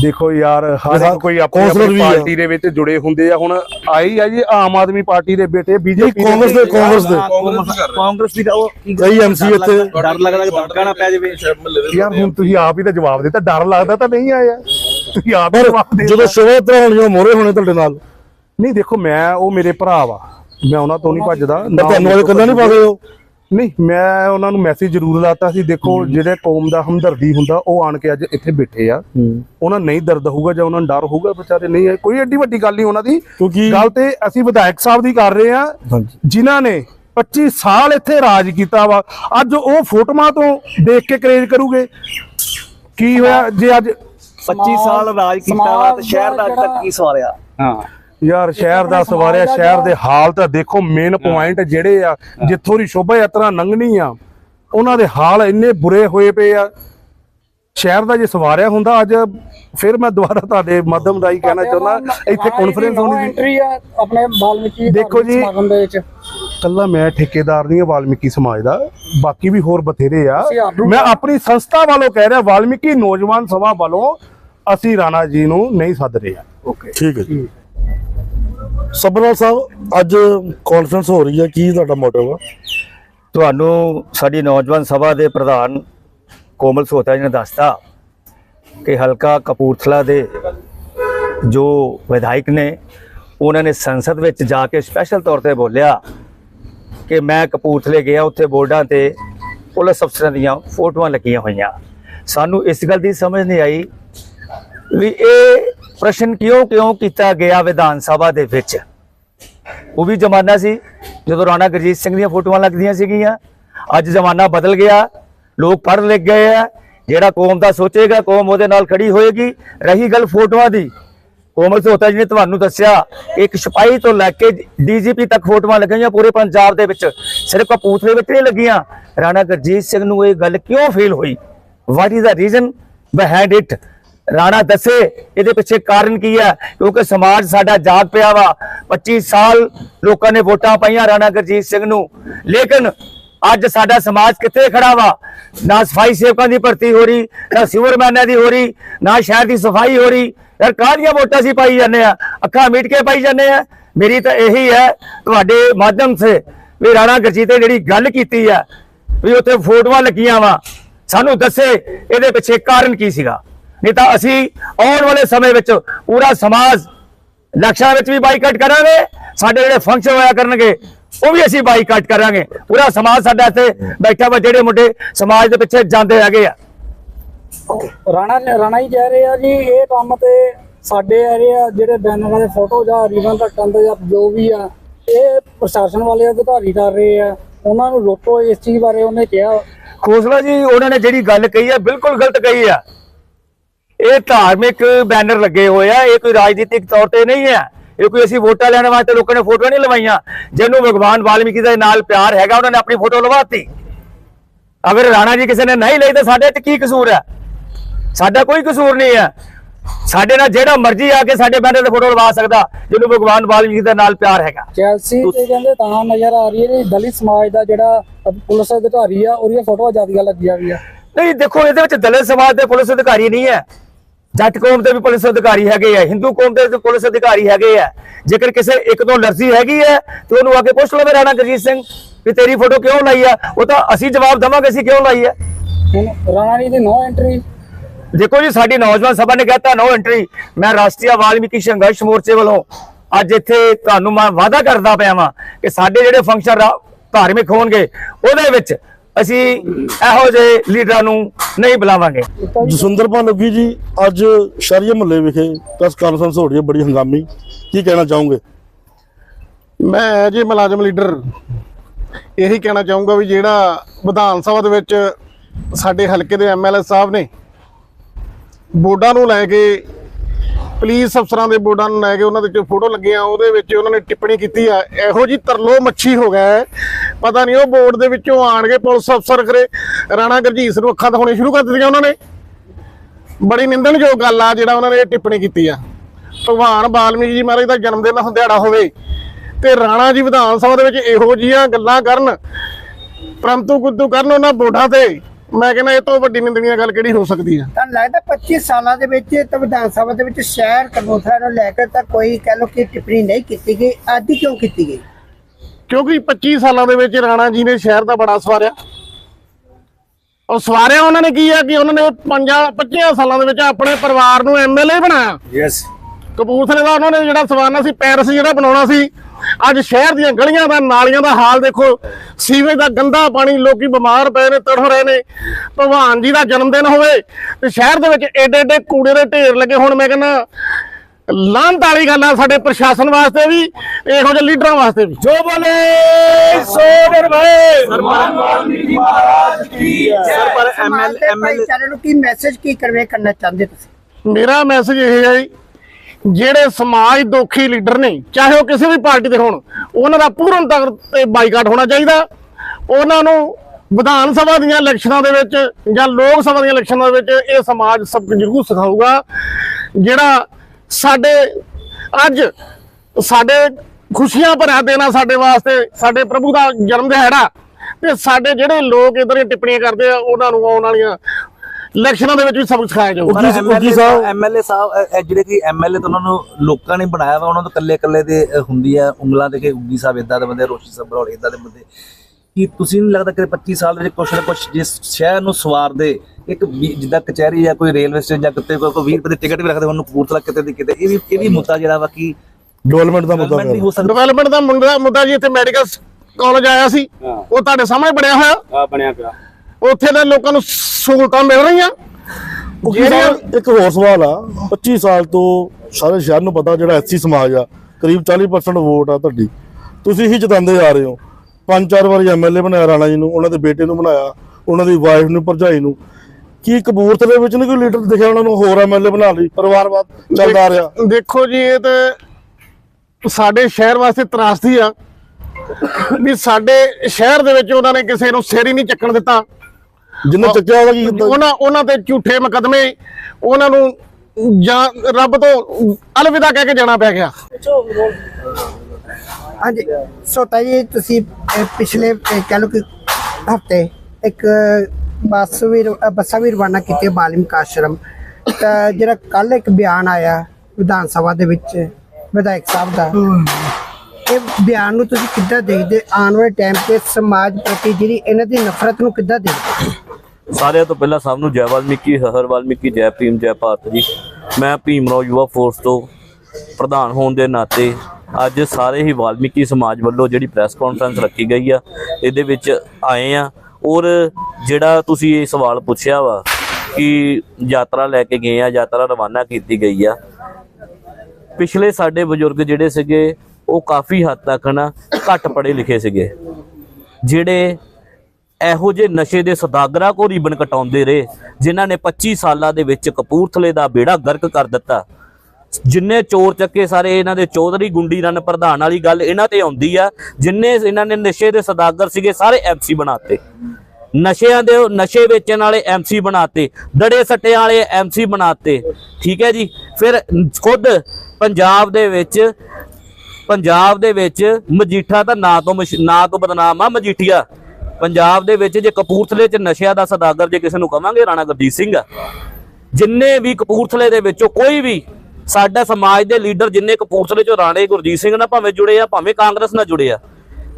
ਦੇਖੋ ਯਾਰ ਹਰ ਇੱਕ ਕੋਈ ਆਪਣੀ। ਪਾਰਟੀ ਦੇ ਵਿੱਚ ਜੁੜੇ ਹੁੰਦੇ ਆ। ਹੁਣ ਆਈ ਆ ਜੀ ਆਮ ਆਦਮੀ ਪਾਰਟੀ ਦੇ ਬੇਟੇ ਬੀਜੇਪੀ ਕਾਂਗਰਸ ਦੇ ਕਾਂਗਰਸ ਦੇ। ਕਾਂਗਰਸ ਕਰ ਰਹੇ। ਕਾਂਗਰਸ ਦੀ ਉਹ ਕਈ MC ਇੱਥੇ। ਡਰ ਲੱਗਦਾ ਕਿ ਧਮਕਾ ਨਾ ਪੈ ਜਾਵੇ। ਯਾਰ ਹੁਣ ਤੁਸੀਂ ਆਪ ਹੀ ਤਾਂ ਜਵਾਬ ਦਿੱਤਾ ਡਰ ਲੱਗਦਾ ਤਾਂ ਨਹੀਂ ਆਇਆ। ਤੁਸੀਂ ਆਪ ਹੀ ਜਵਾਬ ਦੇ ਜਦੋਂ ਸ਼ੋਭਾ ਯਾਤਰਾ ਹੋਣੀ ਉਹ ਮੋਰੇ ਹੋਣੇ ਤੁਹਾਡੇ ਨਾਲ? ਨਹੀਂ ਦੇਖੋ ਮੈਂ ਉਹ ਮੇਰੇ ਭਰਾ ਵਾ। ਮੈਂ ਉਹਨਾਂ ਤੋਂ ਨਹੀਂ ਭੱਜਦਾ ਤੁਹਾਨੂੰ ਵਾਲੇ ਕੰਨਾਂ ਨਹੀਂ ਪਾ ਗਏ ਹੋ ਨਹੀਂ ਮੈਂ ਉਹਨਾਂ ਨੂੰ ਮੈਸੇਜ ਜ਼ਰੂਰ ਲਾਤਾ ਸੀ ਦੇਖੋ ਜਿਹੜੇ ਕੌਮ ਦਾ ਹਮਦਰਦੀ ਹੁੰਦਾ ਉਹ ਆਣ ਕੇ ਅੱਜ ਇੱਥੇ ਬੈਠੇ ਆ। ਉਹਨਾਂ ਨੂੰ ਨਹੀਂ ਦਰਦ ਹੋਊਗਾ ਜਾਂ ਉਹਨਾਂ ਨੂੰ ਡਰ ਹੋਊਗਾ ਵਿਚਾਰੇ ਨਹੀਂ ਹੈ ਕੋਈ ਐਡੀ ਵੱਡੀ ਗੱਲ ਨਹੀਂ ਉਹਨਾਂ ਦੀ। ਕਿਉਂਕਿ ਗੱਲ ਤੇ ਅਸੀਂ ਵਿਧਾਇਕ ਸਾਹਿਬ ਦੀ ਕਰ ਰਹੇ ਆ ਜਿਨ੍ਹਾਂ ਨੇ 25 ਸਾਲ ਇੱਥੇ ਰਾਜ ਕੀਤਾ ਵਾ। ਅੱਜ ਉਹ ਫੋਟੋਆਂ ਤੋਂ ਦੇਖ ਕੇ ਕਰੇਜ ਕਰੂਗੇ। ਕੀ ਹੋਇਆ? ਜੇ ਅੱਜ 25 ਸਾਲ ਰਾਜ ਕੀਤਾ ਵਾ ਤੇ ਸ਼ਹਿਰ ਦਾ ਅੱਜ ਤੱਕ ਕੀ ਸਵਾਰਿਆ ਹਾਂ। ਯਾਰ ਸ਼ਹਿਰ ਦਾ ਸਵਾਰਿਆ ਸ਼ਹਿਰ ਦੇ ਹਾਲ ਤਾਂ ਦੇਖੋ ਮੇਨ ਪੁਆਇੰਟ ਜਿਹੜੇ ਆ ਜਿੱਥੋਂ ਦੀ ਸ਼ੋਭਾ ਯਾਤਰਾ ਲੰਘਣੀ ਆ ਉਹਨਾਂ ਦੇ ਹਾਲ ਇੰਨੇ ਬੁਰੇ ਹੋਏ ਪਏ ਆ। ਸ਼ਹਿਰ ਦਾ ਜੇ ਸਵਾਰਿਆ ਹੁੰਦਾ ਅੱਜ ਫਿਰ ਮੈਂ ਦੁਬਾਰਾ ਤੁਹਾਡੇ ਮਾਧਮ ਰਾਹੀਂ ਕਹਿਣਾ ਚਾਹੁੰਦਾ ਇੱਥੇ ਕਾਨਫਰੰਸ ਹੋਣੀ ਸੀ। ਐਂਟਰੀ ਆ ਆਪਣੇ ਵਾਲਮੀਕੀ ਦੇਖੋ ਜੀ, ਸਮਾਗਮ ਦੇ ਵਿੱਚ। ਕੱਲਾ ਮੈਂ ਠੇਕੇਦਾਰ ਨਹੀਂ ਹਾਂ ਵਾਲਮੀਕੀ ਸਮਾਜ ਦਾ ਬਾਕੀ ਵੀ ਹੋਰ ਬਥੇਰੇ ਆ। ਮੈਂ ਆਪਣੀ ਸੰਸਥਾ ਵੱਲੋਂ ਕਹਿ ਰਿਹਾ ਵਾਲਮੀਕੀ ਨੌਜਵਾਨ ਸਭਾ ਵੱਲੋਂ ਅਸੀਂ ਰਾਣਾ ਜੀ ਨੂੰ ਨਹੀਂ ਸੱਦ ਰਹੇ ਆ ਠੀਕ ਹੈ ਜੀ। ਸਬਰਵਾਲ ਸਾਹਿਬ, ਅੱਜ ਕਾਨਫਰੰਸ ਹੋ ਰਹੀ ਹੈ। ਕੀ ਤੁਹਾਡਾ ਮੋਟਿਵ ਆ? ਤੁਹਾਨੂੰ ਸਾਡੀ ਨੌਜਵਾਨ ਸਭਾ ਦੇ ਪ੍ਰਧਾਨ ਕੋਮਲ ਸੋਤਾ ਜੀ ਨੇ ਦੱਸਤਾ ਕਿ ਹਲਕਾ ਕਪੂਰਥਲਾ ਦੇ ਜੋ ਵਿਧਾਇਕ ਨੇ, ਉਹਨਾਂ ਨੇ ਸੰਸਦ ਵਿੱਚ ਜਾ ਕੇ ਸਪੈਸ਼ਲ ਤੌਰ ਤੇ ਬੋਲਿਆ ਕਿ ਮੈਂ ਕਪੂਰਥਲੇ ਗਿਆ, ਉੱਥੇ ਬੋਰਡਾਂ ਤੇ ਪੁਲਿਸ ਅਫਸਰਾਂ ਦੀਆਂ ਫੋਟੋਆਂ ਲੱਗੀਆਂ ਹੋਈਆਂ। ਸਾਨੂੰ ਇਸ ਗੱਲ ਦੀ ਸਮਝ ਨਹੀਂ ਆਈ ਵੀ ਇਹ ਪ੍ਰਸ਼ਨ ਕਿਉਂ ਕਿਉਂ ਕੀਤਾ ਗਿਆ ਵਿਧਾਨ ਸਭਾ ਦੇ ਵਿੱਚ? ਉਹ ਵੀ ਜ਼ਮਾਨਾ ਸੀ, ਜਦੋਂ ਰਾਣਾ ਗੁਰਜੀਤ ਸਿੰਘ ਦੀਆਂ ਫੋਟੋਆਂ ਲੱਗਦੀਆਂ ਸੀਗੀਆਂ। ਅੱਜ ਜ਼ਮਾਨਾ ਬਦਲ ਗਿਆ, ਲੋਕ ਪੜ੍ਹ ਲਿਖ ਗਏ ਆ। ਜਿਹੜਾ ਕੌਮ ਦਾ ਸੋਚੇਗਾ, ਕੌਮ ਉਹਦੇ ਨਾਲ ਖੜੀ ਹੋਏਗੀ। ਰਹੀ ਗੱਲ ਫੋਟੋਆਂ ਦੀ। ਕੋਮਲ ਸੋਤਾ ਜੀ ਨੇ ਤੁਹਾਨੂੰ ਦੱਸਿਆ, ਇੱਕ ਸਿਪਾਹੀ ਤੋਂ ਲੈ ਕੇ ਡੀਜੀਪੀ ਤੱਕ ਫੋਟੋਆਂ ਲੱਗੀਆਂ ਪੂਰੇ ਪੰਜਾਬ ਦੇ ਵਿੱਚ। ਸਿਰਫ ਕਪੂਰਥਲੇ ਵਿੱਚ ਨਹੀਂ ਲੱਗੀਆਂ। ਰਾਣਾ ਗੁਰਜੀਤ ਸਿੰਘ ਨੂੰ ਇਹ ਗੱਲ ਕਿਉਂ ਫੇਲ ਹੋਈ? What is the reason behind it Rana ਦੱਸੇ, ਇਹਦੇ ਪਿੱਛੇ ਕਾਰਨ ਕੀ ਹੈ? ਕਿਉਂਕਿ ਸਮਾਜ ਸਾਡਾ ਜਾਗ ਪਿਆ ਵਾ। 25 ਸਾਲ ਲੋਕਾਂ ਨੇ ਵੋਟਾਂ ਪਾਈਆਂ ਰਾਣਾ ਗੁਰਜੀਤ ਸਿੰਘ ਨੂੰ। ਲੇਕਿਨ ਅੱਜ ਸਾਡਾ ਸਮਾਜ ਕਿੱਥੇ ਖੜਾ ਵਾ? ਨਾ ਸਫ਼ਾਈ ਸੇਵਕਾਂ ਦੀ ਭਰਤੀ ਹੋ ਰਹੀ, ਨਾ ਸਿਵਰਮੈਨਾਂ ਦੀ ਹੋ ਰਹੀ, ਨਾ ਸ਼ਹਿਰ ਦੀ ਸਫ਼ਾਈ ਹੋ ਰਹੀ। ਯਾਰ ਕਾਹਦੀਆਂ ਵੋਟਾਂ ਸੀ ਪਾਈ ਜਾਂਦੇ ਆ? ਅੱਖਾਂ ਮੀਟ ਕੇ ਪਾਈ ਜਾਂਦੇ ਆ? ਮੇਰੀ ਤਾਂ ਇਹੀ ਹੈ, ਤੁਹਾਡੇ ਮਾਧਿਅਮ ਸੇ ਵੀ ਰਾਣਾ ਗੁਰਜੀਤ ਨੇ ਜਿਹੜੀ ਗੱਲ ਕੀਤੀ ਆ, ਵੀ ਉੱਥੇ ਫੋਟੋਆਂ ਲੱਗੀਆਂ ਵਾ। ਸਾਨੂੰ ਦੱਸੇ, ਇਹਦੇ ਪਿੱਛੇ ਕਾਰਨ ਕੀ ਸੀਗਾ? ਨਹੀਂ ਤਾਂ ਅਸੀਂ ਆਉਣ ਵਾਲੇ ਸਮੇਂ ਵਿੱਚ ਪੂਰਾ ਸਮਾਜ ਇਲੈਕਸ਼ਨਾਂ ਵਿੱਚ ਵੀ ਬਾਈਕਾਟ ਕਰਾਂਗੇ ਸਾਡੇ ਜਿਹੜੇ ਫੰਕਸ਼ਨ ਹੋਇਆ ਕਰਨਗੇ ਉਹ ਵੀ ਅਸੀਂ ਬਾਈਕਾਟ ਕਰਾਂਗੇ। ਪੂਰਾ ਸਮਾਜ ਸਾਡਾ ਇੱਥੇ ਬੈਠਾ ਵਾ ਜਿਹੜੇ ਮੁੰਡੇ ਸਮਾਜ ਦੇ ਪਿੱਛੇ ਜਾਂਦੇ ਹੈਗੇ ਆ। ਰਾਣਾ ਰਾਣਾ ਹੀ ਕਹਿ ਰਹੇ ਆ ਜੀ ਇਹ ਕੰਮ ਤੇ ਸਾਡੇ ਏਰੀਆ ਜਿਹੜੇ ਬੈਨਰਾਂ ਦੇ ਫੋਟੋ ਜਾਂ ਰਿਬਨ ਕੱਟਣ ਦੇ ਜਾਂ ਜੋ ਵੀ ਆ ਇਹ ਪ੍ਰਸ਼ਾਸਨ ਵਾਲੇ ਅਧਿਕਾਰੀ ਕਰ ਰਹੇ ਆ। ਉਹਨਾਂ ਨੂੰ ਰੋਕੋ ਇਸ ਚੀਜ਼ ਬਾਰੇ ਉਹਨੇ ਕਿਹਾ। ਖੋਸਲਾ ਜੀ ਉਹਨਾਂ ਨੇ ਜਿਹੜੀ ਗੱਲ ਕਹੀ ਆ ਬਿਲਕੁਲ ਗਲਤ ਕਹੀ ਆ। ਇਹ ਧਾਰਮਿਕ ਬੈਨਰ ਲੱਗੇ ਹੋਏ ਆ ਇਹ ਕੋਈ ਰਾਜਨੀਤਿਕ ਤੌਰ ਤੇ ਨਹੀਂ ਹੈ। ਇਹ ਕੋਈ ਅਸੀਂ ਵੋਟਾਂ ਲੈਣ ਵਾਸਤੇ ਲੋਕਾਂ ਨੇ ਫੋਟੋਆਂ ਨਹੀਂ ਲਵਾਈਆਂ। ਜਿਹਨੂੰ ਭਗਵਾਨ ਵਾਲਮੀਕੀ ਦੇ ਨਾਲ ਪਿਆਰ ਹੈਗਾ ਉਹਨਾਂ ਨੇ ਆਪਣੀ ਫੋਟੋ ਲਵਾਤੀ। ਅਗਰ ਰਾਣਾ ਜੀ ਕਿਸੇ ਨੇ ਨਹੀਂ ਲਈ ਤਾਂ ਸਾਡੇ 'ਚ ਕੀ ਕਸੂਰ ਹੈ? ਸਾਡਾ ਕੋਈ ਕਸੂਰ ਨਹੀਂ ਹੈ। ਸਾਡੇ ਨਾਲ ਜਿਹੜਾ ਮਰਜ਼ੀ ਆ ਕੇ ਸਾਡੇ ਬੈਨਰ ਤੇ ਫੋਟੋ ਲਵਾ ਸਕਦਾ ਜਿਹਨੂੰ ਭਗਵਾਨ ਵਾਲਮੀਕੀ ਦੇ ਨਾਲ ਪਿਆਰ ਹੈਗਾ। ਚੈਲਸੀ ਤੇ ਕਹਿੰਦੇ ਤਾਂ ਨਜ਼ਰ ਆ ਰਹੀ ਹੈ ਦਲਿਤ ਸਮਾਜ ਦਾ ਜਿਹੜਾ ਪੁਲਿਸ ਅਧਿਕਾਰੀ ਆ ਉਹਦੀਆਂ ਫੋਟੋਆਂ ਜ਼ਿਆਦੀਆਂ ਲੱਗੀਆਂ ਵੀ ਆ ਨਹੀਂ ਦੇਖੋ ਇਹਦੇ ਵਿੱਚ ਦਲਿਤ ਸਮਾਜ ਦੇ ਪੁਲਿਸ ਅਧਿਕਾਰੀ ਨਹੀਂ ਹੈ। ਜੱਟ ਕੌਮ ਦੇ ਵੀ ਪੁਲਿਸ ਅਧਿਕਾਰੀ ਹੈਗੇ ਆ ਹਿੰਦੂ ਕੌਮ ਦੇ ਵੀ ਪੁਲਿਸ ਅਧਿਕਾਰੀ ਹੈਗੇ ਆ। ਜੇਕਰ ਕਿਸੇ ਇੱਕ ਤੋਂ ਲਰਜ਼ੀ ਹੈਗੀ ਹੈ ਤੇ ਉਹਨੂੰ ਆ ਕੇ ਪੁੱਛ ਲਵੇ ਰਾਣਾ ਗੁਰਜੀਤ ਸਿੰਘ ਵੀ ਤੇਰੀ ਫੋਟੋ ਕਿਉਂ ਲਾਈ ਆ? ਉਹ ਤਾਂ ਅਸੀਂ ਜਵਾਬ ਦੇਵਾਂਗੇ ਅਸੀਂ ਕਿਉਂ ਲਾਈ ਹੁਣ ਰਾਣਾ ਜੀ ਦੀ ਨੋ ਐਂਟਰੀ ਦੇਖੋ ਜੀ ਸਾਡੀ ਨੌਜਵਾਨ ਸਭਾ ਨੇ ਕਹਿਤਾ ਨੋ ਐਂਟਰੀ ਮੈਂ ਰਾਸ਼ਟਰੀ ਵਾਲਮੀਕੀ ਸੰਘਰਸ਼ ਮੋਰਚੇ ਵੱਲੋਂ ਅੱਜ ਇੱਥੇ ਤੁਹਾਨੂੰ ਮੈਂ ਵਾਅਦਾ ਕਰਦਾ ਪਿਆ ਵਾਂ ਕਿ ਸਾਡੇ ਜਿਹੜੇ ਫੰਕਸ਼ਨ ਧਾਰਮਿਕ ਹੋਣਗੇ ਉਹਦੇ ਵਿੱਚ ਅਸੀਂ ਇਹੋ ਜਿਹੇ ਲੀਡਰਾਂ ਨੂੰ ਨਹੀਂ ਬੁਲਾਵਾਂਗੇ। ਜਸਵਿੰਦਰਪਾਲ ਲੱਗੀ ਜੀ ਅੱਜ ਸ਼ਰੀਆ ਮੁਹੱਲੇ ਵਿਖੇ ਪ੍ਰੈਸ ਕਾਨਫਰੰਸ ਹੋ ਰਹੀ ਹੈ ਬੜੀ ਹੰਗਾਮੀ। ਕੀ ਕਹਿਣਾ ਚਾਹੋਗੇ? ਮੈਂ ਜੀ ਮੁਲਾਜ਼ਮ ਲੀਡਰ ਇਹੀ ਕਹਿਣਾ ਚਾਹੂੰਗਾ ਵੀ ਜਿਹੜਾ ਵਿਧਾਨ ਸਭਾ ਦੇ ਵਿੱਚ ਸਾਡੇ ਹਲਕੇ ਦੇ ਐਮਐਲਏ ਸਾਹਿਬ ਨੇ ਬੋਰਡਾਂ ਨੂੰ ਲੈ ਕੇ ਪੁਲਿਸ ਅਫਸਰਾਂ ਦੇ ਬੋਰਡਾਂ ਨੂੰ ਲੈ ਕੇ ਉਹਨਾਂ ਦੇ ਚ ਫੋਟੋ ਲੱਗੀਆਂ, ਉਹਦੇ ਵਿੱਚ ਉਹਨਾਂ ਨੇ ਟਿੱਪਣੀ ਕੀਤੀ ਆ। ਇਹੋ ਜੀ ਤਰਲੋ ਮੱਛੀ ਹੋ ਗਿਆ ਪਤਾ ਨਹੀਂ ਉਹ ਬੋਰਡ ਦੇ ਵਿੱਚੋਂ ਆਣ ਕੇ ਪੁਲਿਸ ਅਫਸਰ ਕਰੇ। ਰਾਣਾ ਗੁਰਜੀਤ ਨੂੰ ਅੱਖਾਂ ਦਿਖਾਉਣੀ ਸ਼ੁਰੂ ਕਰ ਦਿੱਤੀਆਂ ਉਹਨਾਂ ਨੇ। ਬੜੀ ਨਿੰਦਣਯੋਗ ਗੱਲ ਆ ਜਿਹੜਾ ਉਹਨਾਂ ਨੇ ਇਹ ਟਿੱਪਣੀ ਕੀਤੀ ਆ। ਭਗਵਾਨ ਵਾਲਮੀਕੀ ਜੀ ਮਹਾਰਾਜ ਦਾ ਜਨਮ ਦਿਨ ਦਿਹਾੜਾ ਹੋਵੇ ਤੇ ਰਾਣਾ ਜੀ ਵਿਧਾਨ ਸਭਾ ਦੇ ਵਿੱਚ ਇਹੋ ਜੀਆਂ ਗੱਲਾਂ ਕਰਨ, ਪਰੰਤੂ ਕੁੱਦੂ ਕਰਨ ਉਹਨਾਂ ਬੋਰਡਾਂ ਤੇ। ਮੈਂ ਕਹਿੰਦਾ ਇਹ ਤੋਂ ਵੱਡੀ ਨਿੰਦਣੀय ਗੱਲ ਕਿਹੜੀ ਹੋ ਸਕਦੀ ਆ? ਤਾਂ ਲੱਗਦਾ 25 ਸਾਲਾਂ ਦੇ ਵਿੱਚ ਤਾਂ ਵਿਧਾਨ ਸਭਾ ਦੇ ਵਿੱਚ ਸ਼ਹਿਰ ਕਬੂਤਰਾ ਨੂੰ ਲੈ ਕੇ ਤਾਂ ਕੋਈ ਕਹਿ ਲੋ ਕਿ ਟਿੱਪਣੀ ਨਹੀਂ ਕੀਤੀ ਗਈ ਹੀ ਕਿਉਂ ਕੀਤੀ ਗਈ? ਕਿਉਂਕਿ 25 ਸਾਲਾਂ ਦੇ ਵਿੱਚ ਰਾਣਾ ਜੀ ਨੇ ਸ਼ਹਿਰ ਦਾ ਬੜਾ ਸਵਾਰਿਆ। ਉਹ ਸਵਾਰਿਆ ਉਹਨਾਂ ਨੇ ਕੀ ਆ ਕਿ ਉਹਨਾਂ ਨੇ ਪੰਜਾਂ 25 ਸਾਲਾਂ ਦੇ ਵਿੱਚ ਆਪਣੇ ਪਰਿਵਾਰ ਨੂੰ ਐਮਐਲਏ ਬਣਾਇਆ। ਯੈਸ ਕਪੂਰਥਲੇ ਦਾ ਉਹਨਾਂ ਨੇ ਜਿਹੜਾ ਸਵਾਰਨਾ ਸੀ ਪੈਰਿਸ ਜਿਹੜਾ ਬਣਾਉਣਾ ਸੀ ਅੱਜ ਸ਼ਹਿਰ ਦੀਆਂ ਗਲੀਆਂ ਦਾ ਨਾਲੀਆਂ ਦਾ ਹਾਲ ਦੇਖੋ। ਸੀਵੇਜ ਦਾ ਗੰਦਾ ਪਾਣੀ ਲੋਕੀ ਬਿਮਾਰ ਪਏ ਨੇ ਤੜਫ ਰਹੇ ਨੇ। ਭਗਵਾਨ ਜੀ ਦਾ ਜਨਮ ਦਿਨ ਹੋਵੇ ਤੇ ਸ਼ਹਿਰ ਦੇ ਵਿੱਚ ਏਡੇ ਏਡੇ ਕੂੜੇ ਦੇ ਢੇਰ ਲੱਗੇ ਹੁਣ ਮੈਂ ਕਹਿੰਦਾ ਲਾਂਤ ਵਾਲੀ ਗੱਲ ਆ ਸਾਡੇ ਪ੍ਰਸ਼ਾਸਨ ਵਾਸਤੇ ਵੀ ਇਹੋ ਜਿਹੇ ਲੀਡਰਾਂ ਵਾਸਤੇ ਵੀ। ਜੋ ਬੋਲੇ ਸੋ ਨਿਰਭੈ ਸਰ ਪਰ ਸਮਾਜ ਐਮਐਲ ਦੇ ਐਮਐਲ ਭਾਈਚਾਰੇ ਨੂੰ ਕੀ ਮੈਸੇਜ ਕੀ ਕਰਵੇ ਕਰਨਾ ਚਾਹੁੰਦੇ ਤੁਸੀਂ? ਮੇਰਾ ਮੈਸੇਜ ਇਹ ਹੈ ਜੀ ਜਿਹੜੇ ਸਮਾਜ ਦੋਖੀ ਲੀਡਰ ਨੇ, ਚਾਹੇ ਉਹ ਕਿਸੇ ਵੀ ਪਾਰਟੀ ਦੇ ਹੋਣ, ਉਹਨਾਂ ਦਾ ਪੂਰਨ ਤੌਰ ਤੇ ਬਾਈਕਾਟ ਹੋਣਾ ਚਾਹੀਦਾ। ਉਹਨਾਂ ਨੂੰ ਵਿਧਾਨ ਸਭਾ ਦੀਆਂ ਇਲੈਕਸ਼ਨਾਂ ਦੇ ਵਿੱਚ ਜਾਂ ਲੋਕ ਸਭਾ ਦੀਆਂ ਇਲੈਕਸ਼ਨਾਂ ਦੇ ਵਿੱਚ ਇਹ ਸਮਾਜ ਸਬਕ ਜ਼ਰੂਰ ਸਿਖਾਊਗਾ। ਜਿਹੜਾ ਸਾਡੇ ਅੱਜ ਸਾਡੇ ਖੁਸ਼ੀਆਂ ਭਰਿਆ ਦੇਣਾ ਸਾਡੇ ਵਾਸਤੇ, ਸਾਡੇ ਪ੍ਰਭੂ ਦਾ ਜਨਮ ਦਿਹਾੜਾ, ਤੇ ਸਾਡੇ ਜਿਹੜੇ ਲੋਕ ਇਧਰ ਟਿੱਪਣੀਆਂ ਕਰਦੇ ਆ, ਉਹਨਾਂ ਨੂੰ ਆਉਣ ਵਾਲੀਆਂ ਇਲੈਕਸ਼ਨਾਂ ਦੇ ਵਿੱਚ ਵੀ ਸਬਕ ਸਿਖਾਇਆ ਜਾਊਗਾ। ਐਮਐਲਏ ਸਾਹਿਬ- ਐਮਐਲਏ ਸਾਹਿਬ ਇਹ- ਜਿਹੜੇ ਕਿ ਐਮਐਲਏ ਤਾਂ ਉਹਨਾਂ ਨੂੰ ਲੋਕਾਂ ਨੇ ਬਣਾਇਆ ਵਾ ਉਹਨਾਂ ਤੋਂ ਕੱਲੇ ਕੱਲੇ ਦੇ ਹੁੰਦੀ ਆ ਉਂਗਲਾਂ ਦੇ ਕਿ ਉੱਗੀ ਸਾਹਿਬ ਇਦਾਂ ਦੇ ਬੰਦੇ ਰੋਸ਼ੀ ਸਾਹਿਬ ਬਰੌੜ ਇਦਾਂ ਦੇ ਬੰਦੇ। ਕੀ ਤੁਸੀਂ ਨਹੀਂ ਲੱਗਦਾ ਕਿ 25 ਸਾਲ ਦੇ ਵਿੱਚ ਕੁਛ ਨਾ ਕੁਛ ਜਿਸ ਸ਼ਹਿਰ ਨੂੰ ਸਵਾਰ ਦੇ ਇੱਕ ਜਿੱਦਾਂ ਕਚਹਿਰੀ ਜਾਂ ਕੋਈ ਰੇਲਵੇ ਸਟੇਸ਼ਨ ਜਾਂ ਕਿਤੇ ਕੋਈ ਕੋਈ 20 ਰੁਪਏ ਦੀ ਟਿਕਟ ਵੀ ਰੱਖਦੇ ਉਹਨੂੰ ਕਪੂਰਥਲਾ ਕਿਤੇ ਦੀ ਕਿਤੇ ਇਹ ਵੀ ਇਹ ਵੀ ਮੁੱਦਾ ਜਿਹੜਾ ਵਾ ਕਿ ਡਿਵੈਲਪਮੈਂਟ ਦਾ ਮੁੱਦਾ ਡਿਵੈਲਪਮੈਂਟ ਨਹੀਂ ਹੈ ਹੋ ਸਕਦੀ। ਡਿਵੈਲਪਮੈਂਟ ਦਾ ਮੁੰਡਾ ਮੁੱਦਾ ਜੀ ਇੱਥੇ ਮੈਡੀਕਲ ਕਾਲਜ ਆਇਆ ਸੀ। ਉਹ ਤੁਹਾਡੇ ਸਾਹਮਣੇ ਬਣਿਆ ਹੋਇਆ? ਆ ਬਣਿਆ ਪਿਆ। ਉੱਥੇ ਦੇ ਲੋਕਾਂ ਨੂੰ ਸਹੂਲਤਾਂ ਮਿਲ ਰਹੀਆਂ। ਸਾਹਿਬ ਇੱਕ ਹੋਰ ਸਵਾਲ ਆ 25 ਸਾਲ ਤੋਂ ਸਾਰੇ ਸ਼ਹਿਰ ਨੂੰ ਪਤਾ ਜਿਹੜਾ ਐਸਸੀ ਸਮਾਜ ਆ ਕਰੀਬ 40% ਵੋਟ ਆ ਤੁਹਾਡੀ। ਤੁਸੀਂ ਹੀ ਜਿਤਾਉਂਦੇ ਆ ਰਹੇ ਹੋ। ਪੰਜ ਚਾਰ ਵਾਰੀ ਐਮਐਲਏ ਬਣਾਇਆ ਰਾਣਾ ਜੀ ਨੂੰ ਉਹਨਾਂ ਦੇ ਬੇਟੇ ਨੂੰ ਬਣਾਇਆ ਉਹਨਾਂ ਦੀ ਵਾਈਫ ਨੂੰ ਭਰਜਾਈ ਨੂੰ। ਕੀ ਕਪੂਰਥਲੇ ਵਿੱਚ ਨਹੀਂ ਕੋਈ ਲੀਡਰ ਦਿਖਿਆ ਉਹਨਾਂ ਨੂੰ ਹੋਰ ਐਮਐਲਏ ਬਣਾ ਲਈ? ਪਰਿਵਾਰਵਾਦ ਚੱਲਦਾ ਰਿਹਾ। ਦੇਖੋ ਜੀ ਇਹ ਤੇ ਸਾਡੇ ਸ਼ਹਿਰ ਵਾਸਤੇ ਤਰਾਸਦੀ ਆ। ਵੀ ਸਾਡੇ ਸ਼ਹਿਰ ਦੇ ਵਿੱਚ ਉਹਨਾਂ ਨੇ ਕਿਸੇ ਨੂੰ ਸਿਰ ਹੀ ਨਹੀਂ ਚੱਕਣ ਦਿੱਤਾ। ਜਿੰਨੇ ਚੱਕਿਆ ਉਹਦਾ ਕੀ ਕੀਤਾ? ਉਹਨਾਂ ਉਹਨਾਂ ਤੇ ਝੂਠੇ ਮੁਕਦਮੇ ਉਹਨਾਂ ਨੂੰ ਜਾਂ ਰੱਬ ਤੋਂ ਅਲਵਿਦਾ ਕਹਿ ਕੇ ਜਾਣਾ ਪੈ ਗਿਆ। ਹਾਂਜੀ ਸੋਤਾ ਜੀ ਤੁਸੀਂ ਪਿਛਲੇ ਕਹਿ ਲਓ ਕਿ ਹਫ਼ਤੇ ਇੱਕ ਬੱਸ ਵੀ ਰ- ਅ, ਬੱਸਾਂ ਵੀ ਰਵਾਨਾ ਕੀਤੀ ਬਾਲਿਮਕ ਆਸ਼ਰਮ ਤਾਂ ਜਿਹੜਾ ਕੱਲ ਇੱਕ ਬਿਆਨ ਆਇਆ ਵਿਧਾਨ ਸਭਾ ਦੇ ਵਿੱਚ ਵਿਧਾਇਕ ਸਾਹਿਬ ਦਾ। ਇਹ ਬਿਆਨ ਨੂੰ ਤੁਸੀਂ ਕਿੱਦਾਂ ਦੇਖਦੇ? ਆਉਣ ਵਾਲੇ ਟਾਈਮ ਤੇ ਸਮਾਜ ਪ੍ਰਤੀ ਜਿਹੜੀ ਇਹਨਾਂ ਦੀ ਨਫ਼ਰਤ ਨੂੰ ਕਿੱਦਾਂ ਦੇਖਦੇ? ਸਾਰਿਆਂ ਤੋਂ ਪਹਿਲਾਂ ਸਭ ਨੂੰ ਜੈ ਵਾਲਮੀਕੀ, ਹਰ ਵਾਲਮੀਕੀ, ਜੈ ਭੀਮ, ਜੈ ਭਾਰਤ ਜੀ। ਮੈਂ ਭੀਮ ਰਾਓ ਯੁਵਾ ਫੋਰਸ ਤੋਂ ਪ੍ਰਧਾਨ ਹੋਣ ਦੇ ਨਾਤੇ ਅੱਜ ਸਾਰੇ ਹੀ ਵਾਲਮੀਕੀ ਸਮਾਜ ਵੱਲੋਂ ਜਿਹੜੀ ਪ੍ਰੈਸ ਕਾਨਫਰੰਸ ਰੱਖੀ ਗਈ ਆ, ਇਹਦੇ ਵਿੱਚ ਆਏ ਆ। ਔਰ ਜਿਹੜਾ ਤੁਸੀਂ ਇਹ ਸਵਾਲ ਪੁੱਛਿਆ ਵਾ ਕਿ ਯਾਤਰਾ ਲੈ ਕੇ ਗਏ ਆ, ਯਾਤਰਾ ਰਵਾਨਾ ਕੀਤੀ ਗਈ ਆ, ਪਿਛਲੇ ਸਾਡੇ ਬਜ਼ੁਰਗ ਜਿਹੜੇ ਸੀਗੇ, ਉਹ ਕਾਫੀ ਹੱਦ ਤੱਕ ਨਾ ਘੱਟ ਪੜ੍ਹੇ ਲਿਖੇ ਸੀਗੇ। ਜਿਹੜੇ ਇਹੋ ਜੇ ਨਸ਼ੇ ਦੇ ਸੌਦਾਗਰਾਂ ਕੋ ਰੀਬਨ ਕਟਾਉਂਦੇ ਰਹੇ, ਜਿਨ੍ਹਾਂ ਨੇ 25 ਸਾਲਾਂ ਦੇ ਵਿੱਚ ਕਪੂਰਥਲੇ ਦਾ ਬੇੜਾ ਗਰਕ ਕਰ ਦਿੱਤਾ। ਜਿੰਨੇ ਚੋਰ ਚੱਕੇ ਸਾਰੇ ਇਹਨਾਂ ਦੇ, ਚੌਧਰੀ ਗੁੰਡੀ ਰਨ ਪ੍ਰਧਾਨ ਵਾਲੀ ਗੱਲ ਇਹਨਾਂ ਤੇ ਆਉਂਦੀ ਆ, ਜਿੰਨੇ ਇਹਨਾਂ ਨੇ ਨਸ਼ੇ ਦੇ ਸੌਦਾਗਰ ਸੀਗੇ, ਸਾਰੇ ਐਮਸੀ ਬਣਾਤੇ। ਨਸ਼ਿਆਂ ਦੇ, ਨਸ਼ੇ ਵੇਚਣ ਵਾਲੇ ਐਮਸੀ ਬਣਾਤੇ, ਦੜੇ ਸੱਟਿਆਂ ਵਾਲੇ ਐਮਸੀ ਬਣਾਤੇ। ਠੀਕ ਹੈ ਜੀ? ਫਿਰ ਖੁਦ ਪੰਜਾਬ ਦੇ ਵਿੱਚ, ਪੰਜਾਬ ਦੇ ਵਿੱਚ ਮਜੀਠਾ ਤਾਂ ਨਾਂ ਤੋਂ ਮਸ਼- ਨਾਂ ਤੋਂ ਬਦਨਾਮ ਆ ਮਜੀਠੀਆ। ਪੰਜਾਬ ਦੇ ਵਿੱਚ ਜੇ ਕਪੂਰਥਲੇ 'ਚ ਨਸ਼ਿਆਂ ਦਾ ਸਦਾਗਰ ਜੇ ਕਿਸੇ ਨੂੰ ਕਵਾਂਗੇ ਰਾਣਾ ਗੁਰਜੀਤ ਸਿੰਘ ਆ। ਜਿੰਨੇ ਵੀ ਕਪੂਰਥਲੇ ਦੇ ਵਿੱਚੋਂ ਕੋਈ ਵੀ ਸਾਡਾ ਸਮਾਜ ਦੇ ਲੀਡਰ ਜਿੰਨੇ ਕਪੂਰਥਲੇ 'ਚੋਂ ਰਾਣੇ ਗੁਰਜੀਤ ਸਿੰਘ ਨਾਲ ਭਾਵੇਂ ਜੁੜੇ ਆ ਭਾਵੇਂ ਕਾਂਗਰਸ ਨਾਲ ਜੁੜੇ ਆ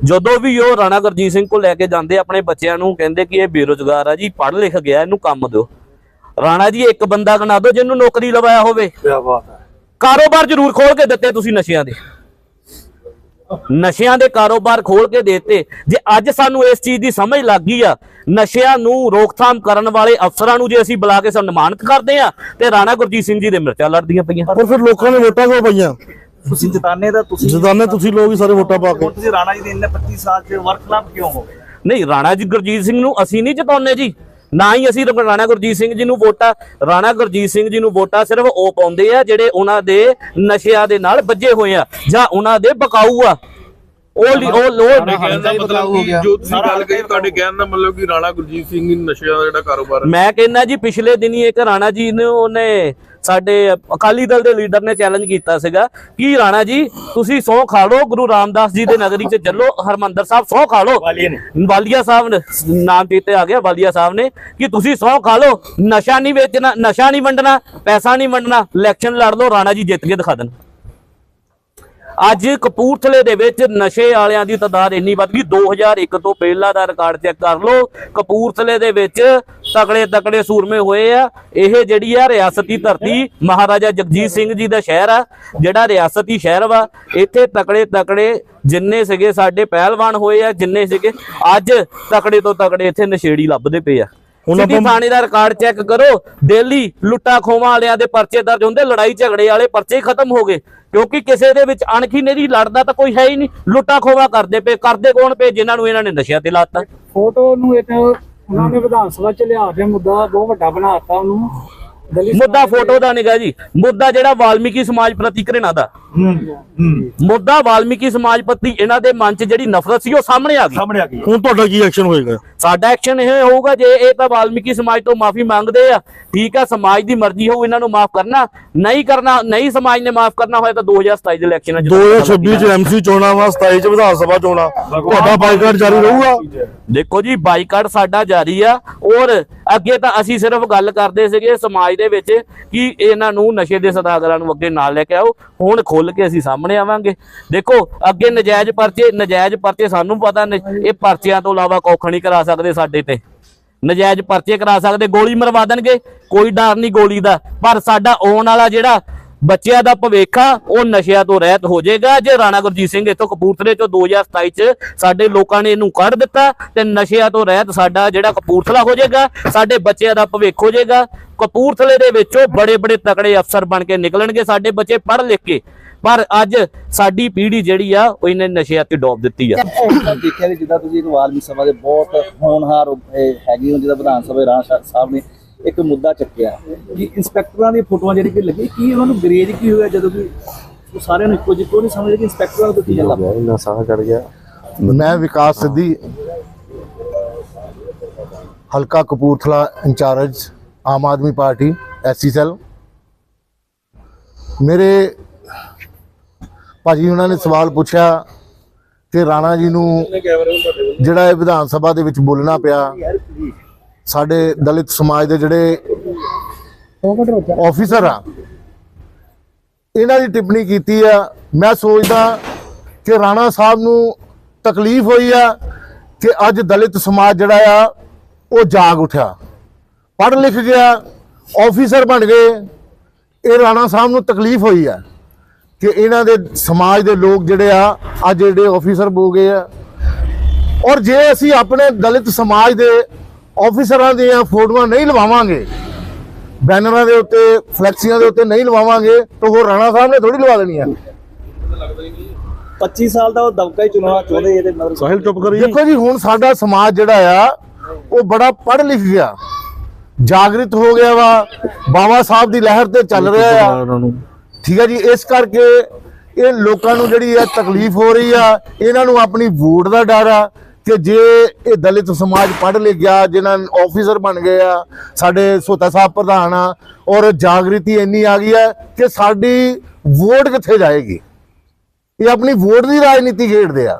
ਜਦੋਂ ਵੀ ਉਹ ਰਾਣਾ ਗੁਰਜੀਤ ਸਿੰਘ ਕੋਲ ਲੈ ਕੇ ਜਾਂਦੇ ਆਪਣੇ ਬੱਚਿਆਂ ਨੂੰ ਕਹਿੰਦੇ ਕਿ ਇਹ ਬੇਰੁਜ਼ਗਾਰ ਆ ਜੀ ਪੜ੍ਹ ਲਿਖ ਗਿਆ ਇਹਨੂੰ ਕੰਮ ਦਿਓ। ਰਾਣਾ ਜੀ ਇੱਕ ਬੰਦਾ ਗਣਾ ਦਿਓ ਜਿਹਨੂੰ ਨੌਕਰੀ ਲਵਾਇਆ ਹੋਵੇ। ਕੀ ਬਾਤ ਹੈ। ਕਾਰੋਬਾਰ ਜ਼ਰੂਰ ਖੋਲ ਕੇ ਦਿੱਤੇ ਤੁਸੀਂ ਨਸ਼ਿਆਂ ਦੇ। ਨਸ਼ਿਆਂ ਦੇ ਕਾਰੋਬਾਰ ਖੋਲ ਕੇ ਦਿੱਤੇ। ਜੇ ਅੱਜ ਸਾਨੂੰ ਇਸ ਚੀਜ਼ ਦੀ ਸਮਝ ਲੱਗ ਗਈ ਆ ਨਸ਼ਿਆਂ ਨੂੰ ਰੋਕਥਾਮ ਕਰਨ ਵਾਲੇ ਅਫਸਰਾਂ ਨੂੰ ਜੇ ਅਸੀਂ ਬੁਲਾ ਕੇ ਸਨਮਾਨਿਤ ਕਰਦੇ ਆ ਤੇ ਰਾਣਾ ਗੁਰਜੀਤ ਸਿੰਘ ਜੀ ਦੇ ਮਿਰਚਾਂ ਲੜਦੀਆਂ ਪਈਆਂ। ਪਰ ਫਿਰ ਲੋਕਾਂ ਨੇ ਵੋਟਾਂ ਕਿਉਂ ਪਈਆਂ? ਤੁਸੀਂ ਜਿਤਾਨੇ ਦਾ ਤੁਸੀਂ ਜਿਦਾਨੇ ਤੁਸੀਂ ਲੋਕ ਹੀ ਸਾਰੇ ਵੋਟਾਂ ਪਾ ਕੇ। ਤੁਸੀਂ ਰਾਣਾ ਜੀ ਦੇ ਇੰਨੇ 25 ਸਾਲ ਚ ਵਰਖਲਾਫ ਕਿਉਂ ਹੋ ਗਏ? ਨਹੀਂ ਰਾਣਾ ਜੀ ਗੁਰਜੀਤ ਸਿੰਘ ਨੂੰ ਅਸੀਂ ਨਹੀਂ ਜਿਤਾਉਂਦੇ ਜੀ। ਨਾ ਹੀ ਅਸੀਂ ਰਾਣਾ ਗੁਰਜੀਤ ਸਿੰਘ ਜੀ ਨੂੰ ਵੋਟਾਂ ਰਾਣਾ ਗੁਰਜੀਤ ਸਿੰਘ ਜੀ ਨੂੰ ਵੋਟਾਂ ਸਿਰਫ ਉਹ ਪਾਉਂਦੇ ਆ ਜਿਹੜੇ ਉਹਨਾਂ ਦੇ ਨਸ਼ਿਆਂ ਦੇ ਨਾਲ ਵੱਜੇ ਹੋਏ ਆ ਜਾਂ ਉਹਨਾਂ ਦੇ ਬਕਾਊ ਆ। ਉਹ ਲਈ- ਉਹ ਲੋੜ ਕਹਿਣ ਦਾ ਮਤਲਬ ਕਿ ਜੋ ਤੁਸੀਂ ਗੱਲ ਕਹੀ ਤੁਹਾਡੇ ਕਹਿਣ ਦਾ ਮਤਲਬ ਕਿ ਰਾਣਾ ਗੁਰਜੀਤ ਸਿੰਘ ਹੀ ਨਸ਼ਿਆਂ ਦਾ ਜਿਹੜਾ ਕਾਰੋਬਾਰ ਹੈ। ਮੈਂ ਕਹਿੰਦਾ ਜੀ ਪਿਛਲੇ ਦਿਨੀ ਇੱਕ ਰਾਣਾ ਜੀ ਨੂੰ ਉਹਨੇ ਸਾਡੇ ਅਕਾਲੀ ਦਲ ਦੇ ਲੀਡਰ ਨੇ ਚੈਲੰਜ ਕੀਤਾ ਸੀਗਾ ਕਿ ਰਾਣਾ ਜੀ ਤੁਸੀਂ ਸਹੁੰ ਖਾ ਲਓ ਗੁਰੂ ਰਾਮਦਾਸ ਜੀ ਦੇ ਨਗਰੀ 'ਚ ਚੱਲੋ ਹਰਮੰਦਰ ਸਾਹਿਬ ਸਹੁੰ ਖਾ ਲਓ। ਵਾਲੀਆ ਸਾਹਿਬ ਨੇ ਨਾਮ ਚੇਤੇ ਆ ਗਿਆ ਵਾਲੀਆ ਸਾਹਿਬ ਨੇ ਕਿ ਤੁਸੀਂ ਸਹੁੰ ਖਾ ਲਓ ਨਸ਼ਾ ਨਹੀਂ ਵੇਚਣਾ ਨਸ਼ਾ ਨਹੀਂ ਵੰਡਣਾ ਪੈਸਾ ਨਹੀਂ ਵੰਡਣਾ ਇਲੈਕਸ਼ਨ ਲੜ ਲਓ ਰਾਣਾ ਜੀ ਜਿੱਤ ਕੇ ਦਿਖਾ ਦੇਣ। ਅੱਜ ਕਪੂਰਥਲੇ ਦੇ ਵਿੱਚ ਨਸ਼ੇ ਵਾਲਿਆਂ ਦੀ ਤਾਦਾਦ ਇੰਨੀ ਵੱਧ ਗਈ। 2001 ਤੋਂ ਪਹਿਲਾਂ ਦਾ ਰਿਕਾਰਡ ਚੈੱਕ ਕਰ ਲਓ। ਕਪੂਰਥਲੇ ਦੇ ਵਿੱਚ ਤਕੜੇ ਤਕੜੇ ਸੂਰਮੇ ਹੋਏ ਆ। ਇਹ ਜਿਹੜੀ ਆ ਰਿਆਸਤੀ ਧਰਤੀ ਮਹਾਰਾਜਾ ਜਗਜੀਤ ਸਿੰਘ ਜੀ ਦਾ ਸ਼ਹਿਰ ਆ, ਜਿਹੜਾ ਰਿਆਸਤੀ ਸ਼ਹਿਰ ਵਾ। ਇੱਥੇ ਤਕੜੇ ਤਕੜੇ ਜਿੰਨੇ ਸੀਗੇ ਸਾਡੇ ਪਹਿਲਵਾਨ ਹੋਏ ਆ, ਜਿੰਨੇ ਸੀਗੇ, ਅੱਜ ਤਕੜੇ ਤੋਂ ਤਕੜੇ ਇੱਥੇ ਨਸ਼ੇੜੀ ਲੱਭਦੇ ਪਏ ਆ। ਆਪਾਂ- ਥਾਣੇ ਦਾ ਰਿਕਾਰਡ ਚੈੱਕ ਕਰੋ। ਡੇਲੀ ਲੁੱਟਾ ਖੋਵਾਂ ਵਾਲਿਆਂ ਦੇ ਪਰਚੇ ਦਰਜ ਹੁੰਦੇ ਲੜਾਈ ਝਗੜੇ ਵਾਲੇ ਪਰਚੇ ਖਤਮ ਹੋ ਗਏ। ਕਿਉਂਕਿ ਕਿਸੇ ਦੇ ਵਿੱਚ ਅਣਖੀ ਨਹੀਂ ਲੜਦਾ ਤਾਂ ਕੋਈ ਹੈ ਹੀ ਨਹੀਂ। ਲੁੱਟਾ ਖੋਵਾ ਕਰਦੇ ਪਏ ਕਰਦੇ ਕੌਣ ਪਏ ਜਿਨ੍ਹਾਂ ਨੂੰ ਇਹਨਾਂ ਨੇ ਨਸ਼ਿਆਂ ਤੇ ਲਾਤਾ? ਫੋਟੋ ਨੂੰ ਇਹ ਉਹਨਾਂ ਨੇ ਵਿਧਾਨ ਸਭਾ ਚ ਲਿਆ ਕੇ ਮੁੱਦਾ ਬਹੁਤ ਵੱਡਾ ਬਣਾਤਾ ਉਹਨੂੰ। ਮੁੱਦਾ ਫੋਟੋ ਦਾ ਨਿਗਾ ਜੀ। ਮੁੱਦਾ ਜਿਹੜਾ ਵਾਲਮੀਕੀ ਸਮਾਜ ਪ੍ਰਤੀ ਘ੍ਰਿਣਾ ਦਾ। ਮੁੱਦਾ ਵਾਲਮੀਕੀ ਸਮਾਜ ਪ੍ਰਤੀ ਇਹਨਾਂ ਦੇ ਮਨ 'ਚ ਜਿਹੜੀ ਨਫ਼ਰਤ ਸੀ ਉਹ ਸਾਹਮਣੇ ਆ ਗਈ। ਸਾਹਮਣੇ ਆ ਗਈ। ਹੁਣ ਤੁਹਾਡਾ ਕੀ ਐਕਸ਼ਨ ਹੋਏਗਾ? ਸਾਡਾ ਐਕਸ਼ਨ ਇਹ ਹੋਊਗਾ ਜੇ ਇਹ ਤਾਂ ਵਾਲਮੀਕੀ ਸਮਾਜ ਤੋਂ ਮਾਫੀ ਮੰਗਦੇ ਆ ਠੀਕ ਆ ਸਮਾਜ ਦੀ ਮਰਜ਼ੀ ਹੋਊ ਇਹਨਾਂ ਨੂੰ ਮਾਫ ਕਰਨਾ ਨਹੀਂ ਕਰਨਾ ਨਹੀਂ ਸਮਾਜ ਨੇ ਮਾਫ ਕਰਨਾ ਹੋਇਆ ਤਾਂ 2027 ਦੇ ਇਲੈਕਸ਼ਨ 2026 ਚ ਐਮਸੀ ਚੋਣਾਂ ਵਾ 27 ਚ ਵਿਧਾਨ ਸਭਾ ਚੋਣਾਂ। ਤੁਹਾਡਾ ਬਾਈਕਾਟ ਜਾਰੀ ਰਹੂਗਾ। ਦੇਖੋ ਜੀ ਬਾਈਕਾਟ ਸਾਡਾ ਜਾਰੀ ਆ ਔਰ ਅੱਗੇ ਤਾਂ ਅਸੀਂ ਸਿਰਫ ਗੱਲ ਕਰਦੇ ਸੀਗੇ ਸਮਾਜ ਦੇ ਵਿੱਚ ਕਿ ਇਹਨਾਂ ਨੂੰ ਨਸ਼ੇ ਦੇ ਸਦਾਗਰਾਂ ਨੂੰ ਅੱਗੇ ਨਾਲ ਲੈ ਕੇ ਆਓ। ਹੁਣ ਖੁੱਲ ਕੇ ਅਸੀਂ ਸਾਹਮਣੇ ਆਵਾਂਗੇ। ਦੇਖੋ, ਅੱਗੇ ਨਜਾਇਜ਼ ਪਰਚੇ ਨਜਾਇਜ਼ ਪਰਚੇ ਸਾਨੂੰ ਪਤਾ ਨੇ, ਇਹ ਪਰਚਿਆਂ ਤੋਂ ਇਲਾਵਾ ਕੁੱਖ ਨਹੀਂ ਕਰਾ ਸਕਦੇ ਸਾਡੇ ਤੇ। ਨਜਾਇਜ਼ ਪਰਚੇ ਕਰਾ ਸਕਦੇ, ਗੋਲੀ ਮਰਵਾ ਦੇਣਗੇ, ਕੋਈ ਡਰ ਨਹੀਂ ਗੋਲੀ ਦਾ। ਪਰ ਸਾਡਾ ਆਉਣ ਵਾਲਾ ਜਿਹੜਾ ਬੱਚਿਆਂ ਦਾ ਭਵਿੱਖ ਆ, ਉਹ ਨਸ਼ਿਆਂ ਤੋਂ ਰਹਿਤ ਹੋ ਜਾਏਗਾ। ਜੇ ਰਾਣਾ ਗੁਰਜੀਤ ਸਿੰਘ ਇੱਥੋਂ ਕਪੂਰਥਲੇ ਚੋਂ 2027 ਚ ਸਾਡੇ ਲੋਕਾਂ ਨੇ ਇਹਨੂੰ ਕੱਢ ਦਿੱਤਾ ਤੇ ਨਸ਼ਿਆਂ ਤੋਂ ਰਹਿਤ ਸਾਡਾ ਜਿਹੜਾ ਕਪੂਰਥਲਾ ਹੋ ਜਾਏਗਾ, ਸਾਡੇ ਬੱਚਿਆਂ ਦਾ ਭਵਿੱਖ ਹੋ ਜਾਏਗਾ। ਕਪੂਰਥਲੇ ਦੇ ਵਿੱਚੋਂ ਬੜੇ ਬੜੇ ਤਕੜੇ ਅਫਸਰ ਬਣ ਕੇ ਨਿਕਲਣਗੇ ਸਾਡੇ ਬੱਚੇ ਪੜ੍ਹ ਲਿਖ ਕੇ। ਪਰ ਅੱਜ ਸਾਡੀ ਪੀੜ੍ਹੀ ਜਿਹੜੀ ਆ ਉਹ ਇਹਨੇ ਨਸ਼ਿਆਂ ਤੇ ਡੋਬ ਦਿੱਤੀ ਆ। ਦੇਖਿਆ ਕਿ ਜਿੱਦਾਂ ਤੁਸੀਂ ਵਾਲਮੀ ਸਭਾ ਦੇ ਬਹੁਤ ਹੋਣਹਾਰ ਹੈਗੇ ਹੋ ਜਿਹਦਾ ਵਿਧਾਨ ਸਭਾ ਦੇ ਰਾਣਾ ਸ਼ਾ- ਸਾਹਿਬ ਨੇ ਇੱਕ ਮੁੱਦਾ ਚੱਕਿਆ ਕਿ ਇੰਸਪੈਕਟਰਾਂ ਦੀਆਂ ਫੋਟੋਆਂ ਜਿਹੜੀ ਕਿ ਲੱਗੀ ਕੀ ਉਹਨਾਂ ਨੂੰ ਗਰੇਜ ਕੀ ਹੋਇਆ ਜਦੋਂ ਕਿ ਉਹ ਸਾਰਿਆਂ ਨੂੰ ਇੱਕੋ ਜਿਹਾ ਨਹੀਂ ਸਮਝਦੇ ਕਿ ਇੰਸਪੈਕਟਰਾਂ ਦਾ ਕੀ ਜਾਂਦਾ। ਮੈਂ ਵਿਕਾਸ ਸਿੱਧੀ ਹਲਕਾ Kapurthala in charge Aam Aadmi party SC cell. ਮੇਰੇ ਭਾਜੀ ਉਹਨਾਂ ਨੇ ਸਵਾਲ ਪੁੱਛਿਆ ਕਿ ਰਾਣਾ ਜੀ ਨੂੰ ਜਿਹੜਾ ਇਹ ਵਿਧਾਨ ਸਭਾ ਦੇ ਵਿੱਚ ਬੋਲਣਾ ਪਿਆ ਸਾਡੇ ਦਲਿਤ ਸਮਾਜ ਦੇ ਜਿਹੜੇ ਆਫੀਸਰ ਆ ਇਹਨਾਂ ਦੀ ਟਿੱਪਣੀ ਕੀਤੀ ਆ। ਮੈਂ ਸੋਚਦਾ ਕਿ ਰਾਣਾ ਸਾਹਿਬ ਨੂੰ ਤਕਲੀਫ ਹੋਈ ਆ ਕਿ ਅੱਜ ਦਲਿਤ ਸਮਾਜ ਜਿਹੜਾ ਆ ਉਹ ਜਾਗ ਉਠਿਆ। ਪੜ੍ਹ ਲਿਖ ਗਿਆ ਆਫੀਸਰ ਬਣ ਗਏ ਇਹ ਰਾਣਾ ਸਾਹਿਬ ਨੂੰ ਤਕਲੀਫ ਹੋਈ ਆ। ਕਿ ਇਹਨਾਂ ਦੇ ਸਮਾਜ ਦੇ ਲੋਕ ਜਿਹੜੇ ਆ ਅੱਜ ਜਿਹੜੇ ਆਫੀਸਰ ਹੋ ਗਏ ਆ। ਔਰ ਜੇ ਅਸੀਂ ਆਪਣੇ ਦਲਿਤ ਸਮਾਜ ਦੇ ਆਫੀਸਰਾਂ ਦੀਆਂ ਫੋਟੋਆਂ ਨਹੀਂ ਲਵਾਵਾਂਗੇ ਬੈਨਰਾਂ ਦੇ ਉੱਤੇ ਫਲੈਕਸੀਆਂ ਦੇ ਉੱਤੇ ਨਹੀਂ ਲਵਾਵਾਂਗੇ ਤਾਂ ਉਹ ਰਾਣਾ ਸਾਹਿਬ ਨੇ ਥੋੜੀ ਲਵਾ ਦੇਣੀ ਆ। 25 ਸਾਲ ਦਾ ਉਹ ਦਬਕਾ ਹੀ ਚੁਣਾਉਣਾ ਚਾਹੁੰਦੇ ਇਹਦੇ ਮਤਲਬ ਸਾਹਿਲ ਚੁੱਪ ਕਰੀ ਦੇਖੋ ਜੀ ਹੁਣ ਸਾਡਾ ਸਮਾਜ ਜਿਹੜਾ ਆ ਉਹ ਬੜਾ ਪੜ੍ਹ ਲਿਖ ਗਿਆ। ਜਾਗਰਿਤ ਹੋ ਗਿਆ ਵਾ। ਬਾਬਾ ਸਾਹਿਬ ਦੀ ਲਹਿਰ ਤੇ ਚੱਲ ਰਿਹਾ ਆ। ਠੀਕ ਹੈ ਜੀ, ਇਸ ਕਰਕੇ ਇਹ ਲੋਕਾਂ ਨੂੰ ਜਿਹੜੀ ਆ ਤਕਲੀਫ ਹੋ ਰਹੀ ਆ, ਇਹਨਾਂ ਨੂੰ ਆਪਣੀ ਵੋਟ ਦਾ ਡਰ ਆ ਕਿ ਜੇ ਇਹ ਦਲਿਤ ਸਮਾਜ ਪੜ੍ਹ ਲਿਖ ਗਿਆ, ਜਿਨ੍ਹਾਂ ਆਫੀਸਰ ਬਣ ਗਏ ਆ, ਸਾਡੇ ਸੋਤਾ ਸਾਹਿਬ ਪ੍ਰਧਾਨ ਆ, ਔਰ ਜਾਗ੍ਰਿਤੀ ਇੰਨੀ ਆ ਗਈ ਹੈ ਕਿ ਸਾਡੀ ਵੋਟ ਕਿੱਥੇ ਜਾਏਗੀ? ਇਹ ਆਪਣੀ ਵੋਟ ਦੀ ਰਾਜਨੀਤੀ ਖੇਡਦੇ ਆ।